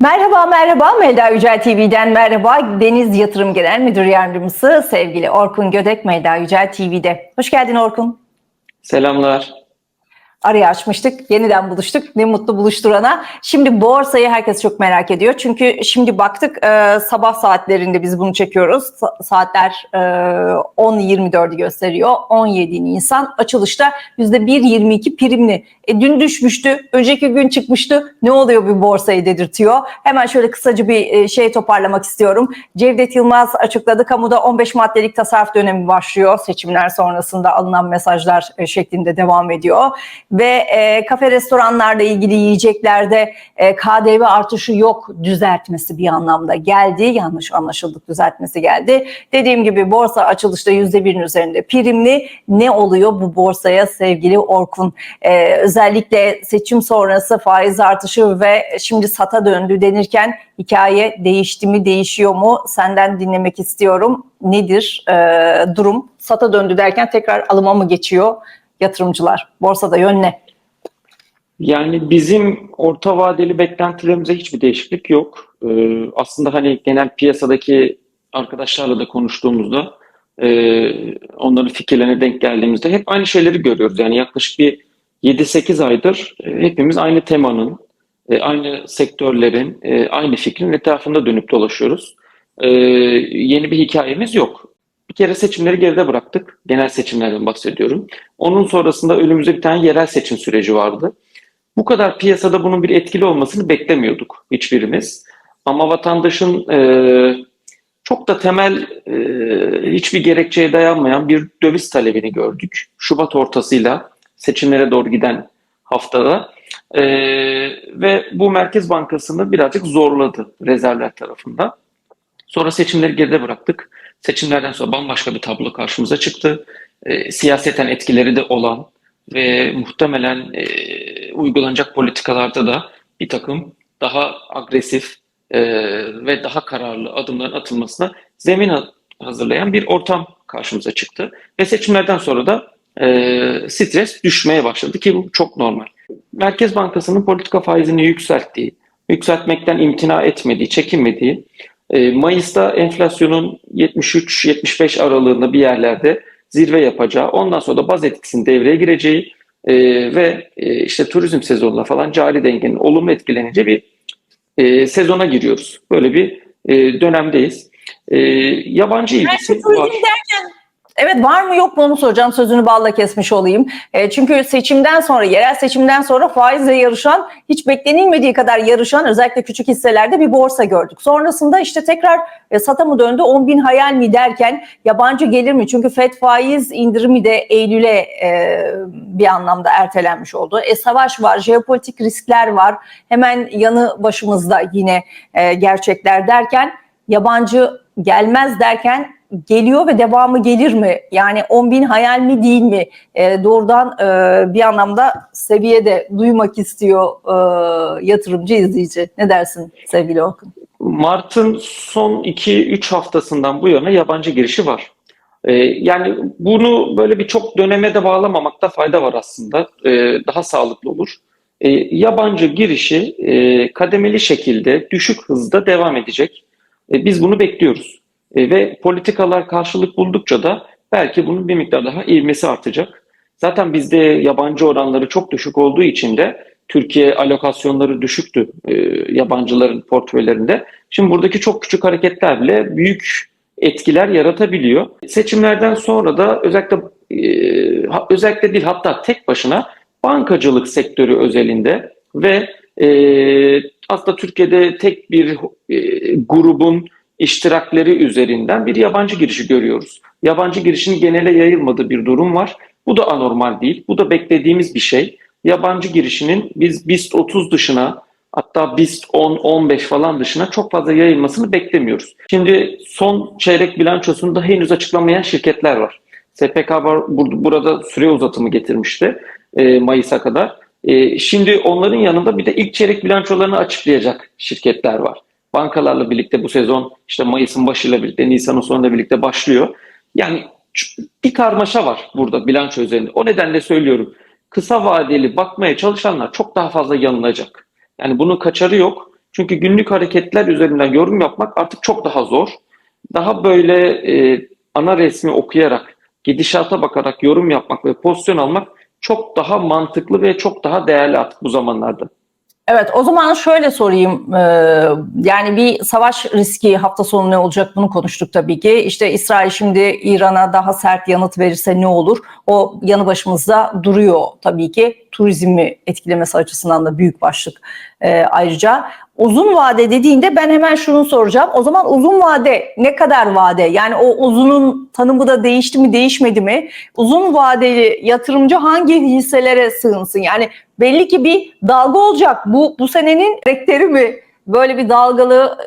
Merhaba merhaba Melda Yücel TV'den merhaba Deniz Yatırım Genel Müdür Yardımcısı sevgili Orkun Gödek Melda Yücel TV'de. Hoş geldin Orkun. Selamlar. Arayı açmıştık, yeniden buluştuk. Ne mutlu buluşturana. Şimdi borsayı herkes çok merak ediyor. Çünkü şimdi baktık e, sabah saatlerinde biz bunu çekiyoruz. Sa- saatler e, 10.24'ü gösteriyor. 17 Nisan açılışta %1.22 primli. E, dün düşmüştü, önceki gün çıkmıştı. Ne oluyor bu borsayı dedirtiyor. Hemen şöyle kısaca bir e, şey toparlamak istiyorum. Cevdet Yılmaz açıkladı. Kamuda 15 maddelik tasarruf dönemi başlıyor. Seçimler sonrasında alınan mesajlar e, şeklinde devam ediyor ve e, kafe restoranlarla ilgili yiyeceklerde e, KDV artışı yok düzeltmesi bir anlamda geldi. Yanlış anlaşıldık düzeltmesi geldi. Dediğim gibi borsa açılışta %1'in üzerinde primli. Ne oluyor bu borsaya sevgili Orkun? E, özellikle seçim sonrası faiz artışı ve şimdi sata döndü denirken hikaye değişti mi değişiyor mu? Senden dinlemek istiyorum. Nedir e, durum? Sata döndü derken tekrar alıma mı geçiyor? Yatırımcılar? Borsada yön ne? Yani bizim orta vadeli beklentilerimize hiçbir değişiklik yok. Ee, aslında hani genel piyasadaki arkadaşlarla da konuştuğumuzda e, onların fikirlerine denk geldiğimizde hep aynı şeyleri görüyoruz. Yani yaklaşık bir 7-8 aydır e, hepimiz aynı temanın, e, aynı sektörlerin, e, aynı fikrin etrafında dönüp dolaşıyoruz. Yeni bir hikayemiz yok. Bir kere seçimleri geride bıraktık. Genel seçimlerden bahsediyorum. Onun sonrasında önümüzde bir tane yerel seçim süreci vardı. Bu kadar piyasada bunun bir etkili olmasını beklemiyorduk hiçbirimiz. Ama vatandaşın e, çok da temel e, hiçbir gerekçeye dayanmayan bir döviz talebini gördük. Şubat ortasıyla seçimlere doğru giden haftada. E, ve bu Merkez Bankası'nı birazcık zorladı rezervler tarafından. Sonra seçimleri geride bıraktık. Seçimlerden sonra bambaşka bir tablo karşımıza çıktı. E, siyaseten etkileri de olan ve muhtemelen e, uygulanacak politikalarda da bir takım daha agresif e, ve daha kararlı adımların atılmasına zemin ha- hazırlayan bir ortam karşımıza çıktı. Ve seçimlerden sonra da e, stres düşmeye başladı ki bu çok normal. Merkez Bankası'nın politika faizini yükselttiği, yükseltmekten imtina etmediği, çekinmediği, Mayıs'ta enflasyonun 73-75 aralığında bir yerlerde zirve yapacağı, ondan sonra da baz etkisinin devreye gireceği e, ve e, işte turizm sezonuna falan cari dengenin olumlu etkileneceği bir e, sezona giriyoruz. Böyle bir e, dönemdeyiz. E, yabancı ilgisi var. Evet var mı yok mu onu soracağım sözünü balla kesmiş olayım. E, çünkü seçimden sonra yerel seçimden sonra faizle yarışan hiç beklenilmediği kadar yarışan özellikle küçük hisselerde bir borsa gördük. Sonrasında işte tekrar e, sata mı döndü 10 bin hayal mi derken yabancı gelir mi? Çünkü FED faiz indirimi de Eylül'e e, bir anlamda ertelenmiş oldu. E, savaş var, jeopolitik riskler var. Hemen yanı başımızda yine e, gerçekler derken yabancı gelmez derken geliyor ve devamı gelir mi? Yani 10 bin hayal mi değil mi? E, doğrudan e, bir anlamda seviyede duymak istiyor e, yatırımcı izleyici. Ne dersin sevgili Orkun? Mart'ın son 2-3 haftasından bu yana yabancı girişi var. Ee, yani bunu böyle bir çok döneme de bağlamamakta fayda var aslında. Ee, daha sağlıklı olur. Ee, yabancı girişi e, kademeli şekilde düşük hızda devam edecek. Biz bunu bekliyoruz. Ee, ve politikalar karşılık buldukça da belki bunun bir miktar daha ivmesi artacak. Zaten bizde yabancı oranları çok düşük olduğu için de Türkiye alokasyonları düşüktü e, yabancıların portföylerinde. Şimdi buradaki çok küçük hareketler bile büyük etkiler yaratabiliyor. Seçimlerden sonra da özellikle e, özellikle değil hatta tek başına bankacılık sektörü özelinde ve e, aslında Türkiye'de tek bir e, grubun iştirakleri üzerinden bir yabancı girişi görüyoruz. Yabancı girişin genele yayılmadığı bir durum var. Bu da anormal değil. Bu da beklediğimiz bir şey. Yabancı girişinin biz BIST 30 dışına hatta BIST 10-15 falan dışına çok fazla yayılmasını beklemiyoruz. Şimdi son çeyrek bilançosunda henüz açıklamayan şirketler var. SPK burada süre uzatımı getirmişti e, Mayıs'a kadar. E, şimdi onların yanında bir de ilk çeyrek bilançolarını açıklayacak şirketler var. Bankalarla birlikte bu sezon işte Mayıs'ın başıyla birlikte, Nisan'ın sonuyla birlikte başlıyor. Yani bir karmaşa var burada bilanço üzerinde. O nedenle söylüyorum. Kısa vadeli bakmaya çalışanlar çok daha fazla yanılacak. Yani bunun kaçarı yok. Çünkü günlük hareketler üzerinden yorum yapmak artık çok daha zor. Daha böyle e, ana resmi okuyarak, gidişata bakarak yorum yapmak ve pozisyon almak çok daha mantıklı ve çok daha değerli artık bu zamanlarda. Evet o zaman şöyle sorayım Ee, yani bir savaş riski hafta sonu ne olacak? Bunu konuştuk tabii ki. İşte İsrail şimdi İran'a daha sert yanıt verirse ne olur? O yanı başımızda duruyor tabii ki turizmi etkilemesi açısından da büyük başlık Ee, ayrıca. Uzun vade dediğinde ben hemen şunu soracağım. O zaman uzun vade ne kadar vade? Yani o uzunun tanımı da değişti mi değişmedi mi? Uzun vadeli yatırımcı hangi hisselere sığınsın? Yani belli ki bir dalga olacak. Bu bu senenin rektörü mü? Böyle bir dalgalı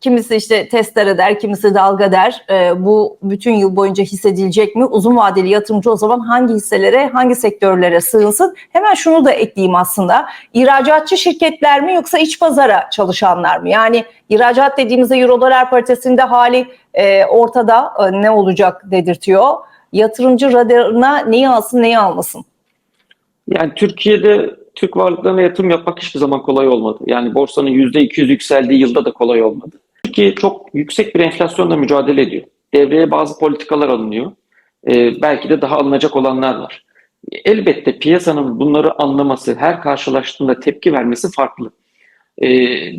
kimisi işte testere der, kimisi dalga der. Ee, bu bütün yıl boyunca hissedilecek mi? Uzun vadeli yatırımcı o zaman hangi hisselere, hangi sektörlere sığınsın? Hemen şunu da ekleyeyim aslında. İhracatçı şirketler mi yoksa iç pazara çalışanlar mı? Yani ihracat dediğimizde Euro dolar paritesinde hali e, ortada e, ne olacak dedirtiyor. Yatırımcı radarına neyi alsın, neyi almasın? Yani Türkiye'de Türk varlıklarına yatırım yapmak hiçbir zaman kolay olmadı. Yani borsanın %200 yükseldiği yılda da kolay olmadı. Türkiye çok yüksek bir enflasyonla mücadele ediyor. Devreye bazı politikalar alınıyor. Ee, belki de daha alınacak olanlar var. Elbette piyasanın bunları anlaması, her karşılaştığında tepki vermesi farklı. Ee,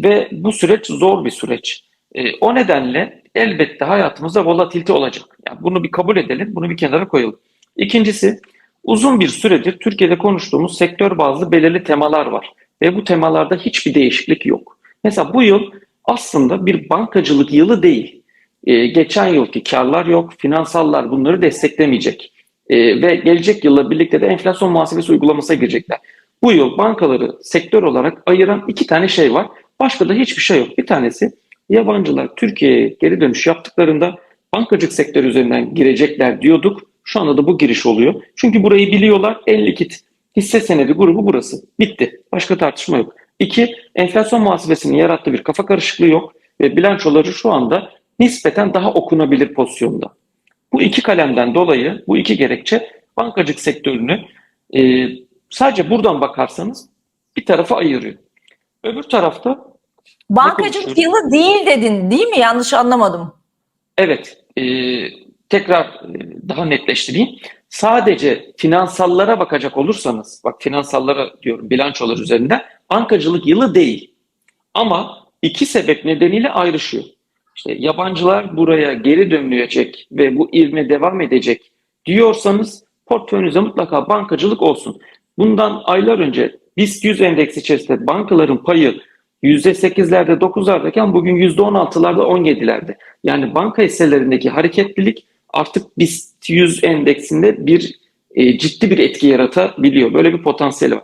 ve bu süreç zor bir süreç. Ee, o nedenle elbette hayatımızda volatilite olacak. Yani bunu bir kabul edelim, bunu bir kenara koyalım. İkincisi, Uzun bir süredir Türkiye'de konuştuğumuz sektör bazlı belirli temalar var ve bu temalarda hiçbir değişiklik yok. Mesela bu yıl aslında bir bankacılık yılı değil. Ee, geçen yılki karlar yok, finansallar bunları desteklemeyecek ee, ve gelecek yılla birlikte de enflasyon muhasebesi uygulamasına girecekler. Bu yıl bankaları sektör olarak ayıran iki tane şey var. Başka da hiçbir şey yok. Bir tanesi yabancılar Türkiye'ye geri dönüş yaptıklarında bankacılık sektörü üzerinden girecekler diyorduk. Şu anda da bu giriş oluyor. Çünkü burayı biliyorlar. En likit hisse senedi grubu burası. Bitti. Başka tartışma yok. İki, enflasyon muhasebesinin yarattığı bir kafa karışıklığı yok ve bilançoları şu anda nispeten daha okunabilir pozisyonda. Bu iki kalemden dolayı, bu iki gerekçe bankacılık sektörünü e, sadece buradan bakarsanız bir tarafa ayırıyor. Öbür tarafta Bankacılık yılı değil dedin değil mi? Yanlış anlamadım. evet e, tekrar e, daha netleştireyim. Sadece finansallara bakacak olursanız, bak finansallara diyorum bilançolar üzerinde bankacılık yılı değil. Ama iki sebep nedeniyle ayrışıyor. İşte yabancılar buraya geri dönülecek ve bu ivme devam edecek diyorsanız portföyünüzde mutlaka bankacılık olsun. Bundan aylar önce BIST 100 endeksi içerisinde bankaların payı %8'lerde 9'lardayken bugün %16'larda 17'lerde. Yani banka hisselerindeki hareketlilik artık BIST 100 endeksinde bir e, ciddi bir etki yaratabiliyor. Böyle bir potansiyeli var.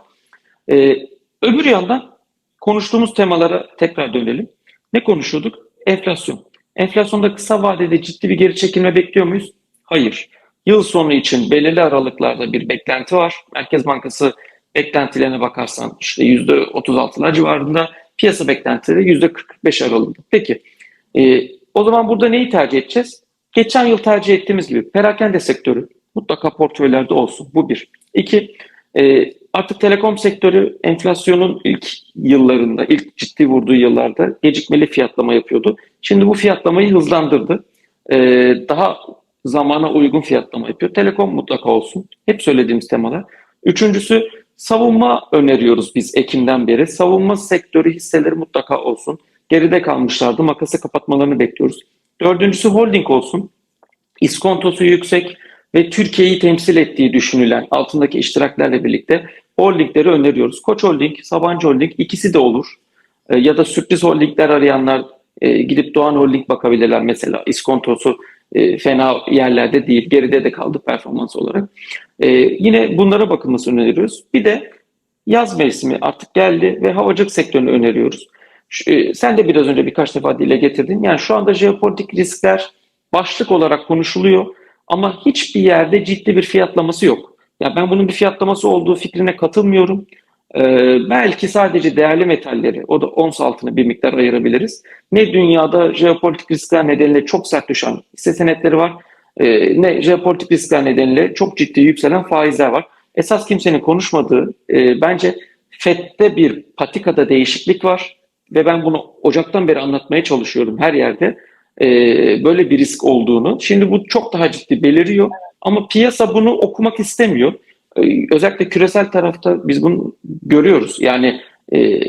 E, öbür yandan konuştuğumuz temalara tekrar dönelim. Ne konuşuyorduk? Enflasyon. Enflasyonda kısa vadede ciddi bir geri çekilme bekliyor muyuz? Hayır. Yıl sonu için belirli aralıklarda bir beklenti var. Merkez Bankası beklentilerine bakarsan işte %36'lar civarında piyasa beklentileri %45 aralığında. Peki e, o zaman burada neyi tercih edeceğiz? Geçen yıl tercih ettiğimiz gibi perakende sektörü mutlaka portföylerde olsun. Bu bir. İki, e, artık telekom sektörü enflasyonun ilk yıllarında, ilk ciddi vurduğu yıllarda gecikmeli fiyatlama yapıyordu. Şimdi bu fiyatlamayı hızlandırdı. E, daha zamana uygun fiyatlama yapıyor. Telekom mutlaka olsun. Hep söylediğimiz temalar. Üçüncüsü savunma öneriyoruz biz Ekim'den beri. Savunma sektörü hisseleri mutlaka olsun. Geride kalmışlardı. Makası kapatmalarını bekliyoruz. Dördüncüsü holding olsun. İskontosu yüksek ve Türkiye'yi temsil ettiği düşünülen altındaki iştiraklerle birlikte holdingleri öneriyoruz. Koç Holding, Sabancı Holding ikisi de olur. E, ya da sürpriz holdingler arayanlar e, gidip Doğan Holding bakabilirler mesela. İskontosu e, fena yerlerde değil. Geride de kaldı performans olarak. E, yine bunlara bakılmasını öneriyoruz. Bir de yaz mevsimi artık geldi ve havacılık sektörünü öneriyoruz. E, sen de biraz önce birkaç defa dile getirdin. Yani şu anda jeopolitik riskler başlık olarak konuşuluyor ama hiçbir yerde ciddi bir fiyatlaması yok. Ya ben bunun bir fiyatlaması olduğu fikrine katılmıyorum. Ee, belki sadece değerli metalleri, o da ons altına bir miktar ayırabiliriz. Ne dünyada jeopolitik riskler nedeniyle çok sert düşen hisse senetleri var, e, ne jeopolitik riskler nedeniyle çok ciddi yükselen faizler var. Esas kimsenin konuşmadığı, e, bence FED'de bir patikada değişiklik var ve ben bunu Ocak'tan beri anlatmaya çalışıyorum her yerde e, böyle bir risk olduğunu. Şimdi bu çok daha ciddi beliriyor ama piyasa bunu okumak istemiyor. E, özellikle küresel tarafta biz bunu görüyoruz. Yani e,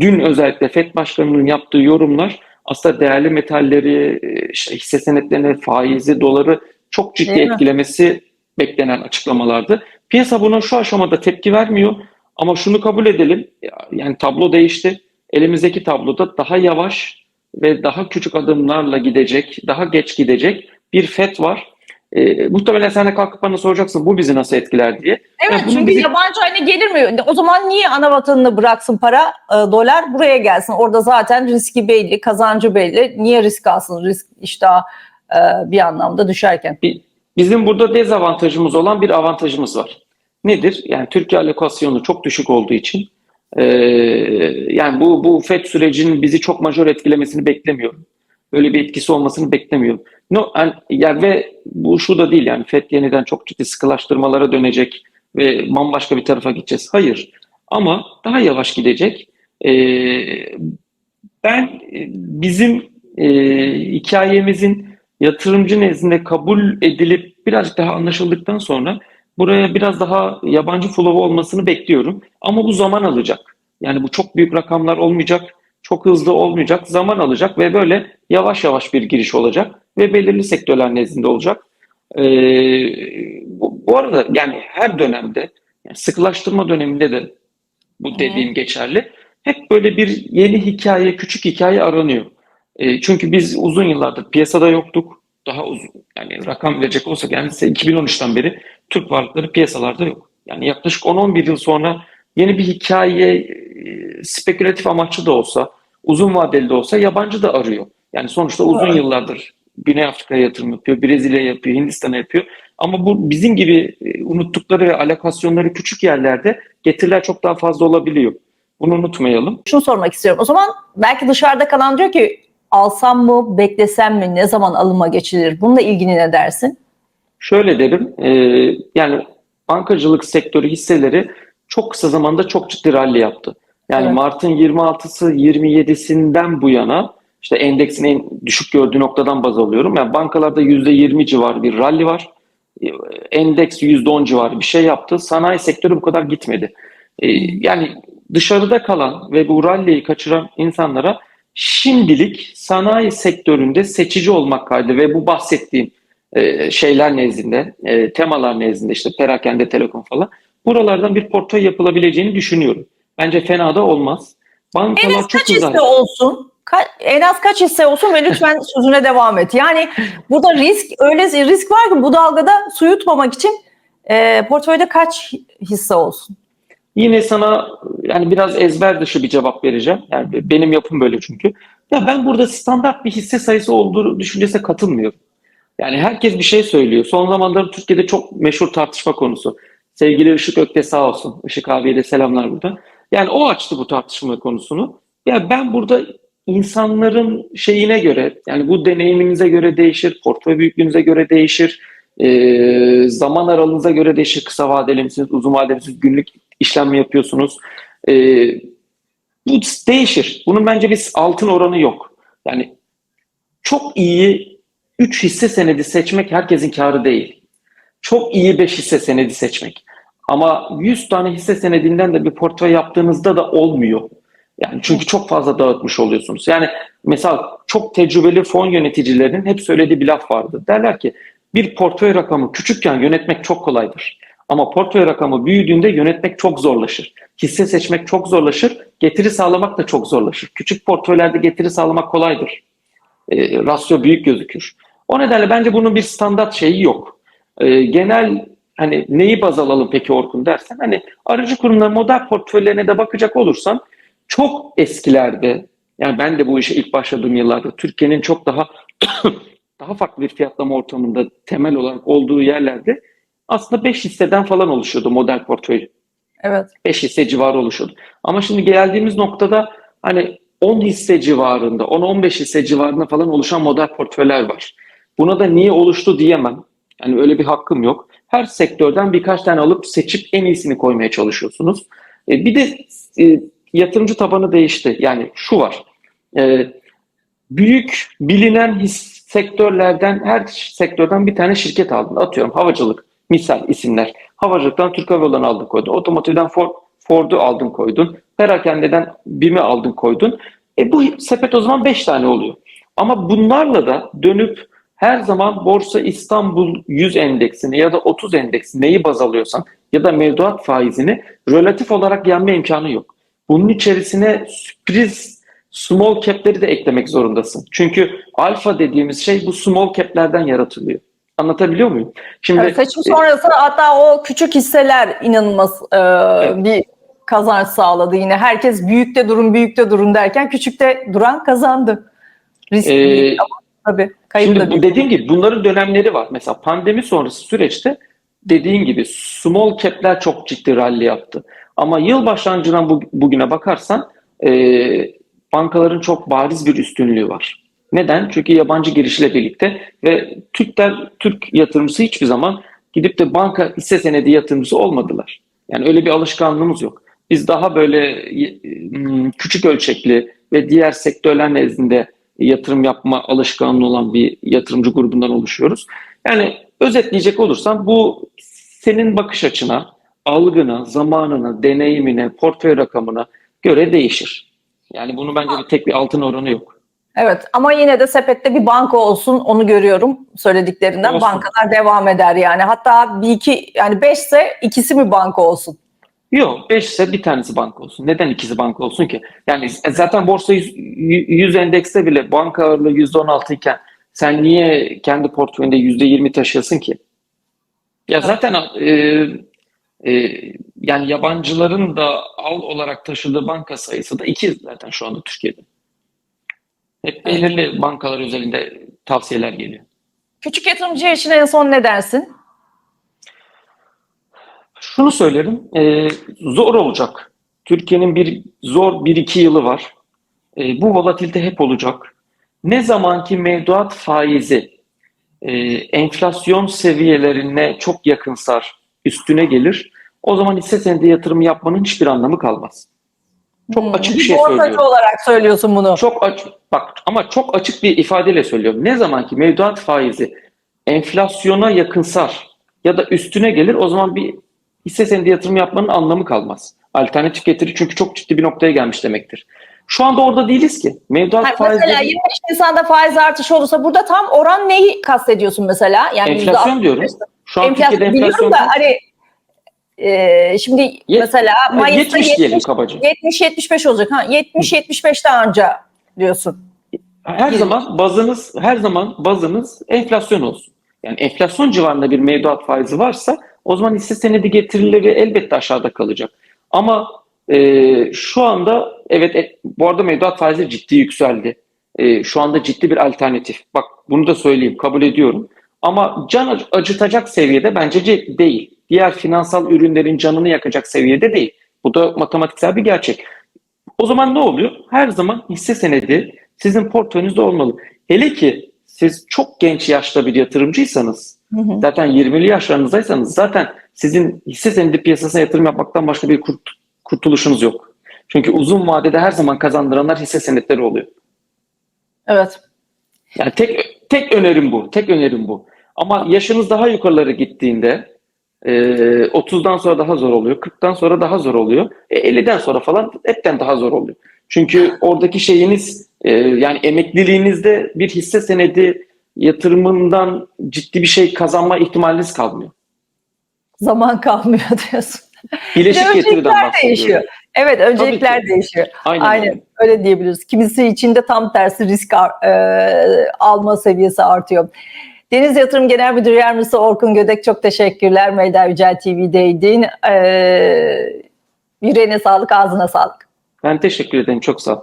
dün özellikle FED Başkanı'nın yaptığı yorumlar aslında değerli metalleri, e, işte hisse senetlerini, faizi, doları çok ciddi Değil mi? etkilemesi beklenen açıklamalardı. Piyasa buna şu aşamada tepki vermiyor ama şunu kabul edelim. Yani tablo değişti. Elimizdeki tabloda daha yavaş ve daha küçük adımlarla gidecek, daha geç gidecek bir FED var. E, muhtemelen sen de kalkıp bana soracaksın bu bizi nasıl etkiler diye. Evet Ya bunun çünkü bizi- yabancı hani gelir mi? O zaman niye ana vatanını bıraksın para, e, dolar buraya gelsin? Orada zaten riski belli, kazancı belli. Niye risk alsın? Risk iştahı e, bir anlamda düşerken. Bi- Bizim burada dezavantajımız olan bir avantajımız var. Nedir? Yani Türkiye alokasyonu çok düşük olduğu için e, yani bu bu FED sürecinin bizi çok majör etkilemesini beklemiyorum. Öyle bir etkisi olmasını beklemiyorum. No, yani, ve bu şu da değil yani FED yeniden çok ciddi sıkılaştırmalara dönecek ve bambaşka bir tarafa gideceğiz. Hayır. Ama daha yavaş gidecek. E, ben e, bizim e, hikayemizin yatırımcı nezdinde kabul edilip birazcık daha anlaşıldıktan sonra buraya biraz daha yabancı flow olmasını bekliyorum. Ama bu zaman alacak. Yani bu çok büyük rakamlar olmayacak, çok hızlı olmayacak, zaman alacak ve böyle yavaş yavaş bir giriş olacak ve belirli sektörler nezdinde olacak. Ee, bu, bu arada yani her dönemde, yani sıkılaştırma döneminde de bu dediğim geçerli. Hep böyle bir yeni hikaye, küçük hikaye aranıyor. E, çünkü biz uzun yıllardır piyasada yoktuk. Daha uzun yani rakam verecek olsak yani size 2013'ten beri Türk varlıkları piyasalarda yok. Yani yaklaşık 10-11 yıl sonra yeni bir hikaye e, spekülatif amaçlı da olsa, uzun vadeli de olsa yabancı da arıyor. Yani sonuçta uzun Evet. yıllardır Güney Afrika'ya yatırım yapıyor, Brezilya'ya yapıyor, Hindistan'a yapıyor. Ama bu bizim gibi e, unuttukları ve alokasyonları küçük yerlerde getiriler çok daha fazla olabiliyor. Bunu unutmayalım. Şunu sormak istiyorum. O zaman belki dışarıda kalan diyor ki alsam mı, beklesem mi, ne zaman alıma geçilir? Bununla ilgili ne dersin? Şöyle derim, e, yani bankacılık sektörü hisseleri çok kısa zamanda çok ciddi rally yaptı. Yani Evet. Mart'ın 26'sı 27'sinden bu yana işte endeksin en düşük gördüğü noktadan baz alıyorum. Yani bankalarda %20 civarı bir rally var. E, Endeks %10 civarı bir şey yaptı. Sanayi sektörü bu kadar gitmedi. E, yani dışarıda kalan ve bu rally'yi kaçıran insanlara şimdilik sanayi sektöründe seçici olmak kaydı ve bu bahsettiğim e, şeyler nezdinde, e, temalar nezdinde işte perakende, telekom falan buralardan bir portföy yapılabileceğini düşünüyorum. Bence fena da olmaz. En Bankalar az çok kaç güzel. hisse olsun? Ka- en az kaç hisse olsun ve lütfen sözüne devam et. Yani burada risk öyle risk var ki bu dalgada su yutmamak için e, portföyde kaç hisse olsun? Yine sana yani biraz ezber dışı bir cevap vereceğim. Yani benim yapım böyle çünkü. Ya ben burada standart bir hisse sayısı olduğu düşüncesine katılmıyorum. Yani herkes bir şey söylüyor. Son zamanlarda Türkiye'de çok meşhur tartışma konusu. Sevgili Işık Ökte sağ olsun. Işık abiye de selamlar burada. Yani o açtı bu tartışma konusunu. Ya ben burada insanların şeyine göre yani bu deneyiminize göre değişir, portföy büyüklüğünüze göre değişir, e, zaman aralığınıza göre değişir. Kısa vadeli misiniz, uzun vadeli misiniz, günlük işlem yapıyorsunuz? E, bu değişir. Bunun bence bir altın oranı yok. Yani çok iyi 3 hisse senedi seçmek herkesin karı değil. Çok iyi 5 hisse senedi seçmek. Ama 100 tane hisse senedinden de bir portföy yaptığınızda da olmuyor. Yani çünkü çok fazla dağıtmış oluyorsunuz. Yani mesela çok tecrübeli fon yöneticilerinin hep söylediği bir laf vardı. Derler ki bir portföy rakamı küçükken yönetmek çok kolaydır. Ama portföy rakamı büyüdüğünde yönetmek çok zorlaşır. Hisse seçmek çok zorlaşır. Getiri sağlamak da çok zorlaşır. Küçük portföylerde getiri sağlamak kolaydır. E, rasyo büyük gözükür. O nedenle bence bunun bir standart şeyi yok. E, genel hani neyi baz alalım peki Orkun dersen hani aracı kurumların model portföylerine de bakacak olursan çok eskilerde yani ben de bu işe ilk başladığım yıllarda Türkiye'nin çok daha daha farklı bir fiyatlama ortamında temel olarak olduğu yerlerde aslında 5 hisseden falan oluşuyordu model portföy. Evet. 5 hisse civarı oluşuyordu. Ama şimdi geldiğimiz noktada hani 10 hisse civarında, 10-15 hisse civarında falan oluşan model portföyler var. Buna da niye oluştu diyemem. Yani öyle bir hakkım yok. Her sektörden birkaç tane alıp seçip en iyisini koymaya çalışıyorsunuz. E, bir de e, yatırımcı tabanı değişti. Yani şu var. e, büyük bilinen his, sektörlerden her sektörden bir tane şirket aldın. Atıyorum havacılık misal isimler. Havacılıktan Türk Hava Yolları'nı aldın koydun. Otomotivden Ford, Ford'u aldın koydun. Perakendeden BİM'i aldın koydun. E bu sepet o zaman 5 tane oluyor. Ama bunlarla da dönüp her zaman Borsa İstanbul 100 endeksini ya da 30 endeksini neyi baz alıyorsan ya da mevduat faizini relatif olarak yenme imkanı yok. Bunun içerisine sürpriz small cap'leri de eklemek zorundasın. Çünkü alfa dediğimiz şey bu small cap'lerden yaratılıyor. Anlatabiliyor muyum? Şimdi Evet, seçim sonrası hatta o küçük hisseler inanılmaz e, Evet. bir kazanç sağladı yine. Herkes büyükte durun büyükte durun derken küçükte duran kazandı. Risk Ee, ama tabii kayıp da Şimdi bu büyük. dediğim gibi bunların dönemleri var. Mesela pandemi sonrası süreçte dediğin gibi small cap'ler çok ciddi rally yaptı. Ama yıl başlangıcından bu- bugüne bakarsan e, bankaların çok bariz bir üstünlüğü var. Neden? Çünkü yabancı girişle birlikte ve Türkler, Türk yatırımcısı hiçbir zaman gidip de banka hisse senedi yatırımcısı olmadılar. Yani öyle bir alışkanlığımız yok. Biz daha böyle e, m, küçük ölçekli ve diğer sektörler nezdinde yatırım yapma alışkanlığı olan bir yatırımcı grubundan oluşuyoruz. Yani özetleyecek olursam bu senin bakış açına, algına, zamanına, deneyimine, portföy rakamına göre değişir. Yani bunu bence bir tek bir altın oranı yok. Evet ama yine de sepette bir banka olsun onu görüyorum söylediklerinden. Olsun. Bankalar devam eder yani. Hatta bir iki yani beşse ikisi mi banka olsun? Yok 5 ise bir tanesi banka olsun. Neden ikisi banka olsun ki? Yani zaten borsa 100, 100 endekste bile banka ağırlığı %16 iken sen niye kendi portföyünde %20 taşıyasın ki? Ya zaten e, e, yani yabancıların da al olarak taşıdığı banka sayısı da 2 zaten şu anda Türkiye'de. Hep belirli bankalar özelinde tavsiyeler geliyor. Küçük yatırımcı için en son ne dersin? Şunu söylerim, e, zor olacak. Türkiye'nin bir zor bir iki yılı var. E, bu volatilite hep olacak. Ne zamanki mevduat faizi e, enflasyon seviyelerine çok yakınsar, üstüne gelir, o zaman hisse senedi yatırımı yapmanın hiçbir anlamı kalmaz. Çok Hmm, açık bir şey borsacı söylüyorum. olarak söylüyorsun bunu. Çok açık, bak ama çok açık bir ifadeyle söylüyorum. Ne zamanki mevduat faizi enflasyona yakınsar ya da üstüne gelir, o zaman bir hisse senedi yatırım yapmanın anlamı kalmaz. Alternatif getiri çünkü çok ciddi bir noktaya gelmiş demektir. Şu anda orada değiliz ki. Mevduat Hayır, mesela faizleri 25 Nisan'da faiz artışı olursa burada tam oran neyi kastediyorsun mesela? Yani enflasyon %65. diyorum. Şu an Enflasyon Türkiye'de biliyorum enflasyon da hani e, şimdi Yet- mesela Mayıs'ta 70 diyelim 70 kabaca. 70-75 olacak. Ha, 70-75'te anca diyorsun. Her zaman bazınız her zaman bazınız enflasyon olsun. Yani enflasyon civarında bir mevduat faizi varsa o zaman hisse senedi getirileri elbette aşağıda kalacak. Ama e, şu anda evet e, bu arada mevduat faizi ciddi yükseldi. E, şu anda ciddi bir alternatif. Bak bunu da söyleyeyim kabul ediyorum. Ama can ac- acıtacak seviyede bence ce- değil. Diğer finansal ürünlerin canını yakacak seviyede değil. Bu da matematiksel bir gerçek. O zaman ne oluyor? Her zaman hisse senedi sizin portföyünüzde olmalı. Hele ki siz çok genç yaşta bir yatırımcıysanız, Hı hı. zaten 20'li yaşlarınızdaysanız zaten sizin hisse senedi piyasasına yatırım yapmaktan başka bir kurt- kurtuluşunuz yok. Çünkü uzun vadede her zaman kazandıranlar hisse senetleri oluyor. Evet. Yani tek tek önerim bu. Tek önerim bu. Ama yaşınız daha yukarıları gittiğinde e, 30'dan sonra daha zor oluyor. 40'tan sonra daha zor oluyor. E, 50'den sonra falan hepten daha zor oluyor. Çünkü oradaki şeyiniz e, yani emekliliğinizde bir hisse senedi yatırımından ciddi bir şey kazanma ihtimaliniz kalmıyor. Zaman kalmıyor diyorsun. Bileşik getiriden bahsediyorum. değişiyor. Evet öncelikler değişiyor. Aynen. Aynen öyle. öyle diyebiliriz. Kimisi için de tam tersi risk e, alma seviyesi artıyor. Deniz Yatırım Genel Müdürü Yardımcısı Orkun Gödek çok teşekkürler. Meyda Yücel TV'deydin. E, yüreğine sağlık, ağzına sağlık. Ben teşekkür ederim. Çok sağ ol.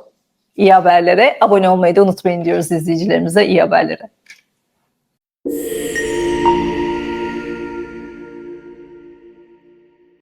İyi haberlere abone olmayı da unutmayın diyoruz izleyicilerimize. İyi haberlere.